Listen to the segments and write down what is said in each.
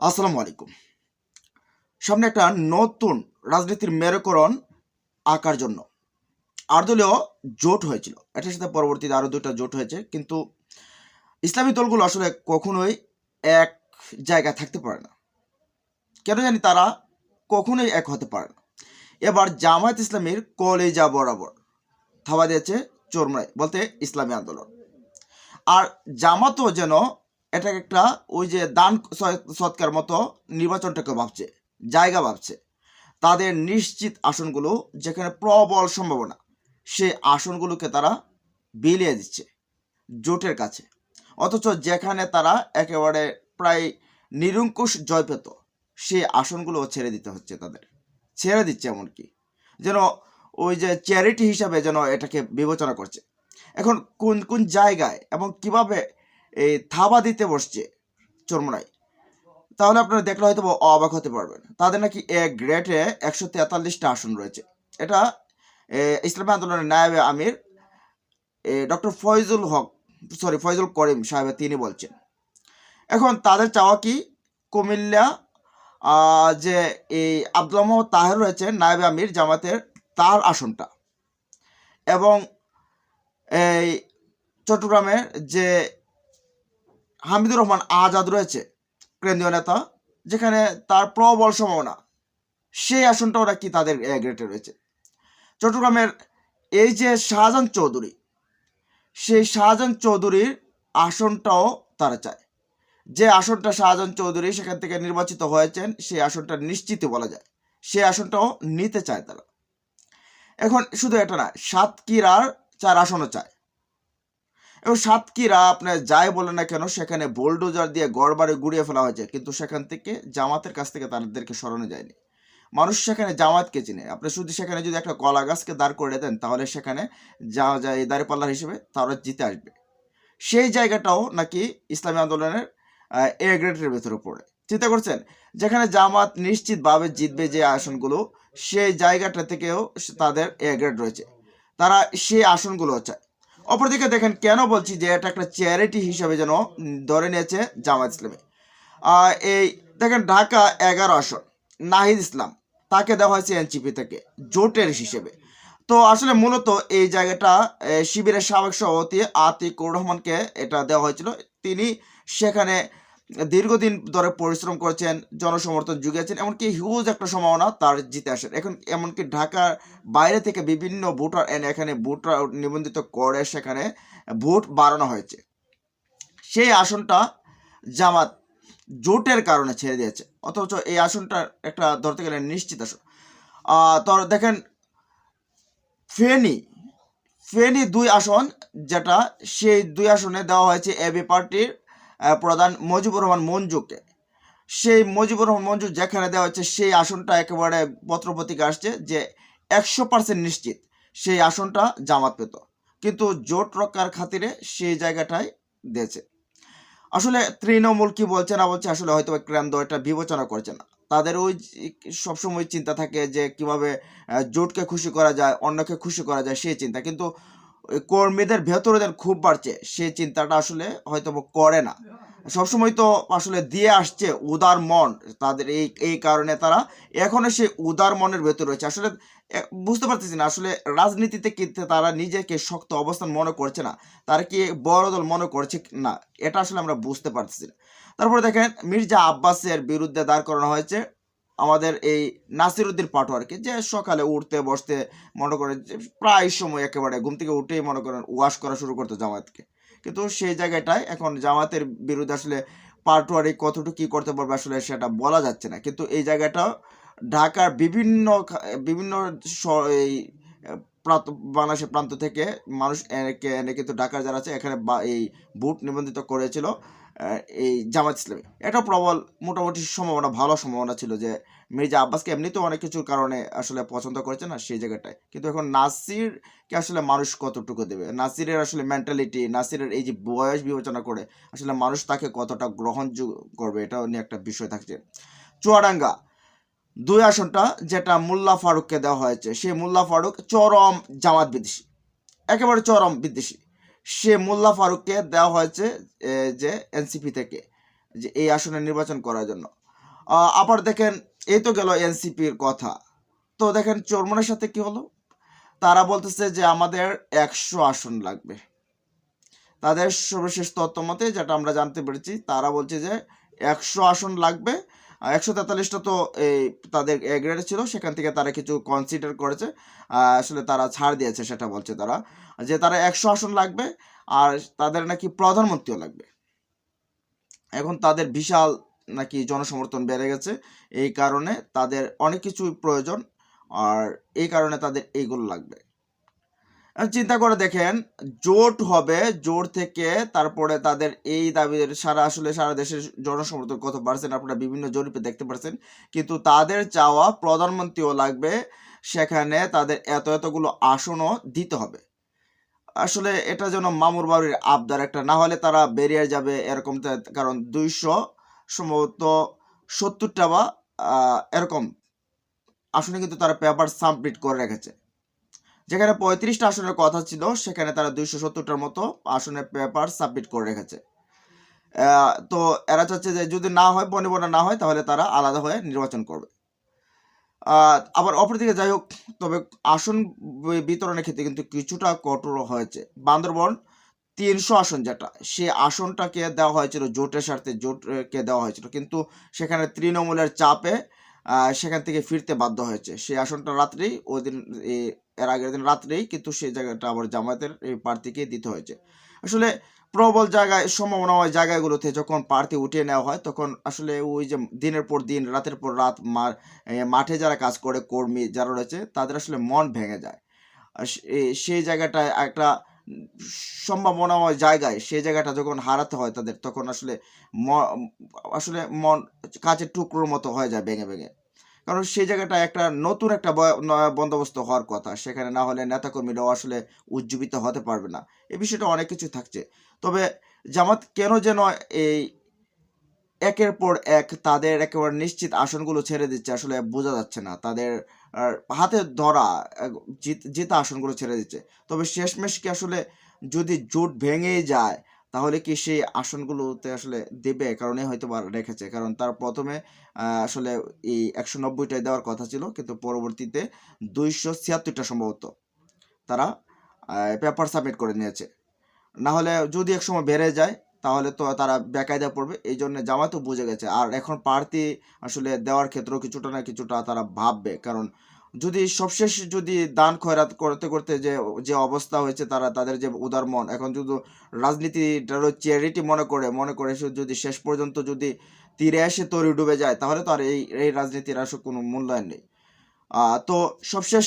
আসসালামু আলাইকুম। সামনে একটা নতুন রাজনীতির মেরুকরণ আঁকার জন্য। আটদলীয় জোট হয়েছিল। এটার সাথে পরবর্তীতে আরও দুটো জোট হয়েছে। কিন্তু ইসলামী দলগুলো আসলে কখনোই এক জায়গায় থাকতে পারে না। কেন জানি তারা কখনোই এক হতে পারে না। এবার জামায়াত ইসলামীর কলেজা বরাবর থাবা দিয়েছে চোরমাই বলতে ইসলামী আন্দোলন। আর জামাতও যেন এটা একটা ওই যে দান সৎকার মতো নির্বাচনটাকে ভাবছে, জায়গা ভাবছে। তাদের নিশ্চিত আসনগুলো যেখানে প্রবল সম্ভাবনা সে আসনগুলোকে তারা বিলিয়ে দিচ্ছে জোটের কাছে। অথচ যেখানে তারা একেবারে প্রায় নিরঙ্কুশ জয় পেত সে আসনগুলো ছেড়ে দিতে হচ্ছে তাদের। ছেড়ে দিচ্ছে এমনকি। যেন ওই যে চ্যারিটি হিসাবে যেন এটাকে বিবেচনা করছে। এখন কোন কোন জায়গায় এবং কীভাবে এই থাবা দিতে বসছে চরমনাই তাহলে আপনারা দেখলে হয়তো অবাক হতে পারবেন। তাদের নাকি এ গ্রেটে একশো তেতাল্লিশটা আসন রয়েছে। এটা ইসলামী আন্দোলনের নায়েবে আমির ডক্টর ফয়জুল হক, সরি, ফয়জুল করিম সাহেব, তিনি বলছেন। এখন তাদের চাওয়া কি? কুমিল্লা যে এই আব্দুল মোহাম্মদ তাহের রয়েছে নায়েবে আমির জামাতের, তার আসনটা। এবং, এই, চট্টগ্রামের যে হামিদুর রহমান আজাদ রয়েছে কেন্দ্রীয় নেতা, যেখানে তার প্রবল সম্ভাবনা। সেই আসনটাও নাকি তাদের গ্রেটে রয়েছে। চট্টগ্রামের এই যে শাহজাহান চৌধুরী, সেই শাহজাহান চৌধুরীর আসনটাও তারা চায়। যে আসনটা শাহজাহান চৌধুরী সেখান থেকে নির্বাচিত হয়েছেন, সেই আসনটা নিশ্চিত বলা যায়। সেই আসনটাও নিতে চায় তারা। এখন শুধু এটা না সাতক্ষীরার চার আসনও চায়। এবং সাতক্ষীরা আপনার যাই বলে না কেন, সেখানে বোলডোজার দিয়ে গড়বাড়ি গুড়িয়ে ফেলা হয়েছে, কিন্তু সেখান থেকে জামাতের কাছ থেকে তাদেরকে সরানো যায়নি। মানুষ সেখানে জামাতকে চিনে। আপনি শুধু সেখানে যদি একটা কলা গাছকে দাঁড় করে দেন, তাহলে সেখানে যা যায় দাঁড়িপাল্লার হিসেবে তারা জিতে আসবে। সেই জায়গাটাও নাকি ইসলামী আন্দোলনের এ গ্রেডের ভেতরে পড়ে। চিন্তা করছেন? যেখানে জামাত নিশ্চিতভাবে জিতবে যে আসনগুলো, সেই জায়গাটা থেকেও তাদের এ গ্রেড রয়েছে। তারা সেই আসনগুলো চায়। অপরদিকে দেখেন, কেন বলছি যে এটা একটা চ্যারিটি হিসাবে যেন ধরে নিয়েছে জামাত ইসলামী? এই দেখেন, ঢাকা এগারো আসন, নাহিদ ইসলাম, তাকে দেওয়া হয়েছে এনসিপি থেকে, জোটের হিসেবে। তো আসলে মূলত এই জায়গাটা শিবিরের সাবেক সভাপতি আতিকুর রহমানকে এটা দেওয়া হয়েছিল। তিনি সেখানে দীর্ঘদিন ধরে পরিশ্রম করেছেন, জনসমর্থন জুগিয়েছেন, এমনকি হিউজ একটা সম্ভাবনা তার জিতে আসেন। এখন এমনকি ঢাকার বাইরে থেকে বিভিন্ন ভোটার এনে এখানে ভোটার নিবন্ধিত করে সেখানে ভোট বাড়ানো হয়েছে। সেই আসনটা জামাত জোটের কারণে ছেড়ে দিয়েছে, অথচ এই আসনটা একটা ধরতে গেলে নিশ্চিত আসন। তো দেখেন, ফেনী ফেনী দুই আসন, যেটা সেই দুই আসনে দেওয়া হয়েছে এবি পার্টির প্রধান মুজিবুর রহমান মঞ্জুকে। সেই মুজিবুর রহমান মঞ্জু যেখানে দেওয়া হচ্ছে সেই আসনটা একেবারে পত্রপত্রিকা আসছে যে একশো পার্সেন্ট নিশ্চিত সেই আসনটা জামাত পেত। কিন্তু জোট রক্ষার খাতিরে সেই জায়গাটায় দিয়েছে। আসলে তৃণমূল কি বলছে না বলছে আসলে হয়তো কেন্দ্র এটা বিবেচনা করছে না। তাদের ওই সবসময় চিন্তা থাকে যে কীভাবে জোটকে খুশি করা যায়, অন্যকে খুশি করা যায় সেই চিন্তা। কিন্তু কর্মীদের ভেতরে যেন খুব বাড়ছে, সে চিন্তাটা আসলে হয়তো করে না। সবসময় তো আসলে দিয়ে আসছে উদার মন, তাদের এই এই কারণে তারা এখনও সে উদার মনের ভেতর রয়েছে। আসলে বুঝতে পারতেছি না, আসলে রাজনীতিতে কিন্তু তারা নিজেকে শক্ত অবস্থান মনে করছে না, তারা কি বড় দল মনে করছে না, এটা আসলে আমরা বুঝতে পারতেছি না। তারপরে দেখেন, মির্জা আব্বাসের বিরুদ্ধে দাঁড় করানো হয়েছে আমাদের এই নাসিরুদ্দিন পাটোয়ারকে যে সকালে উঠতে, বসতে মনে করেন প্রায় সময় একেবারে ঘুম থেকে উঠেই মনে করেন ওয়াশ করা শুরু করতো জামাতকে কিন্তু সেই জায়গাটায় এখন জামাতের বিরুদ্ধে আসলে পাটোয়ারি কতটুকু কী করতে পারবে আসলে সেটা বলা যাচ্ছে না। কিন্তু এই জায়গাটা ঢাকার বিভিন্ন বিভিন্ন এই বাংলাদেশের প্রান্ত থেকে মানুষ এনে এনে কিন্তু ঢাকার যারা আছে, এখানে এই বুট নিবন্ধিত করেছিল এই জামাত ইসলামী। এটা প্রবল, মোটামুটি সম্ভাবনা, ভালো সম্ভাবনা ছিল যে মির্জা আব্বাসকে এমনিতেও অনেক কিছুর কারণে আসলে পছন্দ করেছে না সেই জায়গাটায়। কিন্তু এখন নাসিরকে আসলে মানুষ কতটুকু দেবে? নাসিরের আসলে মেন্টালিটি নাসিরের এই যে বয়স বিবেচনা করে আসলে মানুষ তাকে কতটা গ্রহণযোগ্য করবে, এটাও নিয়ে একটা বিষয় থাকছে। চুয়াডাঙ্গা দুই আসনটা যেটা মোল্লা ফারুককে দেওয়া হয়েছে, সে মোল্লা ফারুক চরম জামাত বিদেশি একেবারে চরম বিদ্বেষী। সে মোল্লা ফারুককে দেওয়া হয়েছে যে এনসিপি থেকে, যে এই আসনে নির্বাচন করার জন্য। আবার দেখেন, এই তো গেল এনসিপির কথা। তো দেখেন, চরমনের সাথে কি হলো? তারা বলতেছে যে আমাদের একশো আসন লাগবে। তাদের সর্বশেষ তথ্য মতে, যেটা আমরা জানতে পেরেছি, তারা বলছে যে একশো আসন লাগবে একশো তেতাল্লিশটা তো এই তাদের এগ্রেড ছিল, সেখান থেকে তারা কিছু কনসিডার করেছে। আসলে তারা ছাড় দিয়েছে, সেটা বলছে তারা। যে তারা একশো আসন লাগবে আর তাদের নাকি প্রধানমন্ত্রীও লাগবে। এখন তাদের বিশাল নাকি জনসমর্থন বেড়ে গেছে, এই কারণে তাদের অনেক কিছুই প্রয়োজন, আর এই কারণে তাদের এইগুলো লাগবে। চিন্তা করে দেখেন, জোট হবে, জোট থেকে তারপরে তাদের এই দাবির সারা আসলে সারা দেশের জনসমর্থন কত পার্সেন্ট আপনারা বিভিন্ন জরিপে দেখতে পাচ্ছেন কিন্তু তাদের চাওয়া প্রধানমন্ত্রীও লাগবে, সেখানে তাদের এত এতগুলো আসনও দিতে হবে। আসলে এটা যেন মামুর বাড়ির আবদার একটা, না হলে তারা বেরিয়ে যাবে এরকম কারণ দুইশো সম্ভবত সত্তরটা বা এরকম আসনে কিন্তু তারা পেপার সাবমিট করে রেখেছে। যেখানে পঁয়ত্রিশটা আসনের কথা ছিল, সেখানে তারা দুইশো সত্তরটার মতো আসনের পেপার সাবমিট করে রেখেছে। তো এরা চাচ্ছে যে যদি না হয় বনিবনা না হয়, তাহলে তারা আলাদা হয়ে নির্বাচন করবে। আবার অপরদিকে যাই হোক, তবে আসন বিতরণের ক্ষেত্রে কিন্তু কিছুটা কঠোর হয়েছে। বান্দরবন তিনশো আসন যেটা, সে আসনটাকে দেওয়া হয়েছিল জোটের স্বার্থে, জোটকে দেওয়া হয়েছিল। কিন্তু সেখানে তৃণমূলের চাপে সেখান থেকে ফিরতে বাধ্য হয়েছে। সেই আসনটা রাত্রেই ওই দিন এর আগের দিন রাত্রেই কিন্তু সেই জায়গাটা আবার জামায়াতের এই প্রার্থীকে দিতে হয়েছে। আসলে প্রবল জায়গায়, সম্ভাবনাময় জায়গাগুলোতে যখন প্রার্থী উঠিয়ে নেওয়া হয়, তখন আসলে ওই যে দিনের পর দিন, রাতের পর রাত মাঠে যারা কাজ করে, কর্মী যারা রয়েছে, তাদের আসলে মন ভেঙে যায়। সেই জায়গাটায় একটা সম্ভাবনাময় জায়গায়, সেই জায়গাটা যখন হারাতে হয় তাদের, তখন আসলে আসলে মন কাছের টুকরোর মতো হয়ে যায় ভেঙে ভেঙে। কারণ সেই জায়গাটা একটা নতুন একটা বন্দোবস্ত হওয়ার কথা। সেখানে না হলে নেতাকর্মীরাও আসলে উজ্জীবিত হতে পারবে না। এই বিষয়টা অনেক কিছু থাকছে। তবে জামাত কেন যেন এই একের পর এক তাদের একেবারে নিশ্চিত আসনগুলো ছেড়ে দিচ্ছে আসলে বোঝা যাচ্ছে না। তাদের হাতে ধরা জিত- জিতা আসনগুলো ছেড়ে দিচ্ছে। তবে শেষমেশ কি আসলে যদি জোট ভেঙেই যায় তাহলে কি সেই আসনগুলোতে আসলে দেবে? কারণে হয়তো বা রেখেছে। কারণ তার প্রথমে আসলে এই একশো নব্বইটাই দেওয়ার কথা ছিল, কিন্তু পরবর্তীতে দুইশো ছিয়াত্তরটা সম্ভবত তারা পেপার সাবমিট করে নিয়েছে। না হলে যদি এক সময় বেড়ে যায়, তাহলে তো তারা বেকায়দা পড়বে। এই জন্য জামাতও বুঝে গেছে। আর এখন প্রার্থী আসলে দেওয়ার ক্ষেত্রেও কিছুটা না কিছুটা তারা ভাববে। কারণ যদি সবশেষ যদি দান খয়রাত করতে করতে যে যে অবস্থা হয়েছে তারা, তাদের যে উদার মন, এখন যদি রাজনীতিটারও চ্যারিটি মনে করে মনে করে যদি শেষ পর্যন্ত যদি তীরে এসে তরি ডুবে যায়, তাহলে তো আর এই এই রাজনীতির আসলে কোনো মূল্যায়ন নেই। তো সবশেষ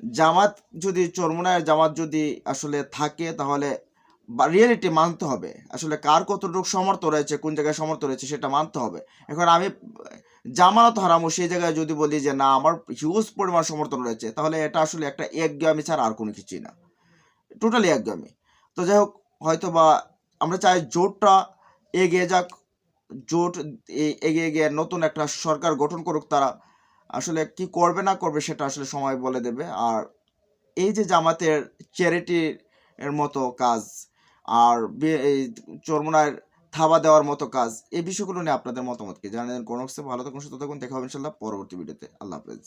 জামাত যদি চরমুনায় জামাত যদি আসলে থাকে, তাহলে রিয়েলিটি মানতে হবে। আসলে কার কতটুকু সমর্থ রয়েছে, কোন জায়গায় সমর্থ রয়েছে সেটা মানতে হবে। এখন আমি জামানত হারামো সেই জায়গায় যদি বলি যে, না, আমার হিউজ পরিমাণ সমর্থন রয়েছে, তাহলে এটা আসলে একটা একগামী ছাড়া আর কোনো কিছুই না। টোটালি একগামী তো যাই হোক হয়তো বা আমরা চাই জোটটা এগিয়ে যাক, জোট এগিয়ে গিয়ে নতুন একটা সরকার গঠন করুক তারা। আসলে কি করবে না করবে সেটা আসলে সময় বলে দেবে। আর এই যে জামাতের চ্যারিটির মতো কাজ আর চর্মনায় থাবা দেওয়ার মতো কাজ, এই বিষয়গুলো নিয়ে আপনাদের মতামতকে জানেন কোনো ভালো থাকুন, সুস্থ থাকুন। দেখা হবে ইনশাল্লাহ পরবর্তী ভিডিওতে। আল্লাহ হাফেজ।